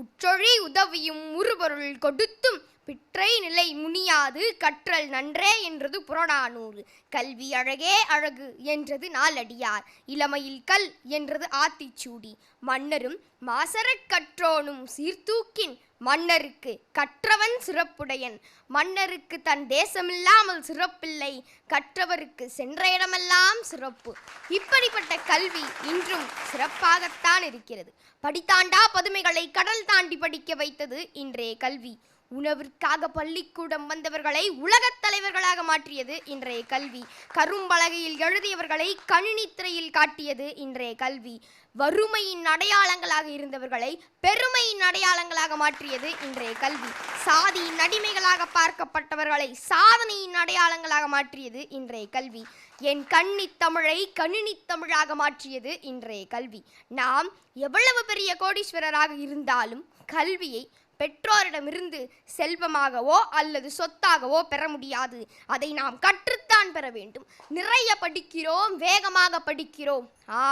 உற்றொழி உதவியும் உருபொருள் கொடுத்தும் பிற்றை நிலை முனியாது கற்றல் நன்றே என்றது புறநானூறு. கல்வி அழகே அழகு என்றது நாலடியார் இளமையில் கல் என்றது ஆத்திச்சூடி. மன்னரும் மாசரக் கற்றோனும் சீர்தூக்கின் மன்னருக்கு கற்றவன் சிறப்புடையன். மன்னருக்கு தன் தேசமில்லாமல் சிறப்பில்லை. கற்றவருக்கு சென்ற இடமெல்லாம் சிறப்பு. இப்படிப்பட்ட கல்வி இன்றும் சிறப்பாகத்தான் இருக்கிறது. படித்தாண்டா பதுமைகளை கடல் தாண்டி படிக்க வைத்தது இன்றைய கல்வி. உணவிற்காக பள்ளிக்கூடம் வந்தவர்களை உலகத் தலைவர்களாக மாற்றியது இன்றைய கல்வி. கரும்பலகையில் எழுதியவர்களை கணினித்திரையில் காட்டியது இன்றைய கல்வி. வறுமையின் அடையாளங்களாக இருந்தவர்களை பெருமையின் அடையாளங்களாக மாற்றியது இன்றைய கல்வி. சாதியின் அடிமைகளாக பார்க்கப்பட்டவர்களை சாதனையின் அடையாளங்களாக மாற்றியது இன்றைய கல்வி. என் கண்ணி தமிழை கணினி தமிழாக மாற்றியது இன்றைய கல்வி. நாம் எவ்வளவு பெரிய கோடீஸ்வரராக இருந்தாலும் கல்வியை பெற்றோரிடமிருந்து செல்வமாகவோ அல்லது சொத்தாகவோ பெற முடியாது. அதை நாம் கற்றுத்தான் பெற வேண்டும். நிறைய படிக்கிறோம் வேகமாக படிக்கிறோம். ஆ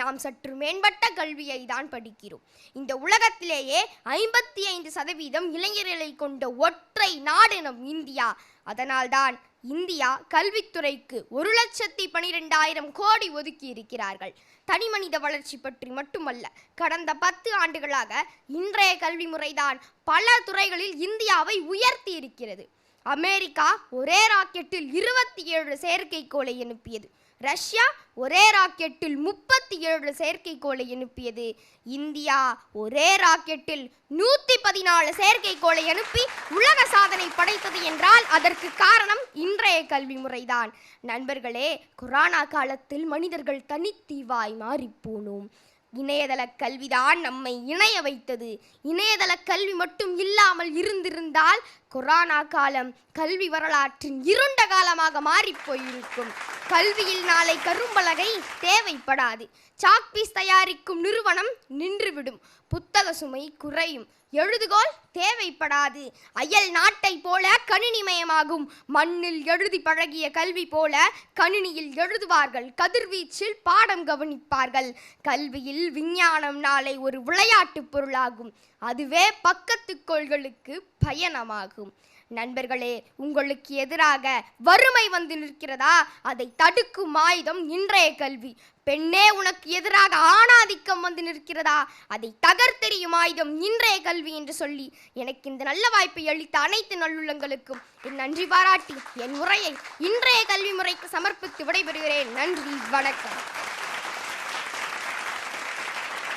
நாம் சற்று மேம்பட்ட கல்வியை தான் படிக்கிறோம். இந்த உலகத்திலேயே ஐம்பத்தி ஐந்து சதவீதம் இளைஞர்களை கொண்ட ஒற்றை நாடு நம் இந்தியா. அதனால்தான் இந்தியா கல்வித்துறைக்கு ஒரு லட்சத்தி பனிரெண்டாயிரம் கோடி ஒதுக்கி இருக்கிறார்கள். தனிமனித வளர்ச்சி பற்றி மட்டுமல்ல கடந்த பத்து ஆண்டுகளாக இன்றைய கல்வி முறைதான் பல துறைகளில் இந்தியாவை உயர்த்தி இருக்கிறது. அமெரிக்கா ஒரே ராக்கெட்டில் இருபத்தி ஏழு செயற்கைக்கோளை அனுப்பியது ரஷ்யா ஒரே ராக்கெட்டில் முப்பத்தி ஏழு செயற்கைக்கோளை அனுப்பியது இந்தியா ஒரே ராக்கெட்டில் நூற்றி பதினாலு செயற்கைக்கோளை அனுப்பி உலக சாதனை படைத்தது என்றால் அதற்கு காரணம் இன்றைய கல்வி முறைதான். நண்பர்களே கொரோனா காலத்தில் மனிதர்கள் தனித்தீவாய் மாறிப்போனோம். இணையதள கல்விதான் நம்மை இணைய வைத்தது. இணையதள கல்வி மட்டும் இல்லாமல் இருந்திருந்தால் கொரோனா காலம் கல்வி வரலாற்றின் இருண்ட காலமாக மாறிப் போயிருக்கும் கல்வியில் நாளை கரும்பலகை தேவைப்படாது. சாக்பீஸ் தயாரிக்கும் நிறுவனம் நின்றுவிடும். புத்தக சுமை குறையும். எழுதுகோல் தேவைப்படாது. அயல் நாட்டை போல கணினிமயமாகும். மண்ணில் எழுதி பழகிய கல்வி போல கணினியில் எழுதுவார்கள். கதிர்வீச்சில் பாடம் கவனிப்பார்கள். கல்வியில் விஞ்ஞானம் நாளை ஒரு விளையாட்டு பொருளாகும். அதுவே பக்கத்து கோள்களுக்கு பயணமாகும். நண்பர்களே உங்களுக்கு எதிராக வறுமை வந்து நிற்கிறதா? அதை தடுக்கும் ஆயுதம் இன்றைய கல்வி. பெண்ணே உனக்கு எதிராக ஆணாதிக்கம் வந்து நிற்கிறதா? அதை தகர்த்தெறியும் ஆயுதம் இன்றைய கல்வி என்று சொல்லி எனக்கு இந்த நல்ல வாய்ப்பை அளித்த அனைத்து நல்லுள்ளங்களுக்கும் என் நன்றி பாராட்டி என் உரையை இன்றைய கல்வி முறைக்கு சமர்ப்பித்து விடைபெறுகிறேன். நன்றி வணக்கம்.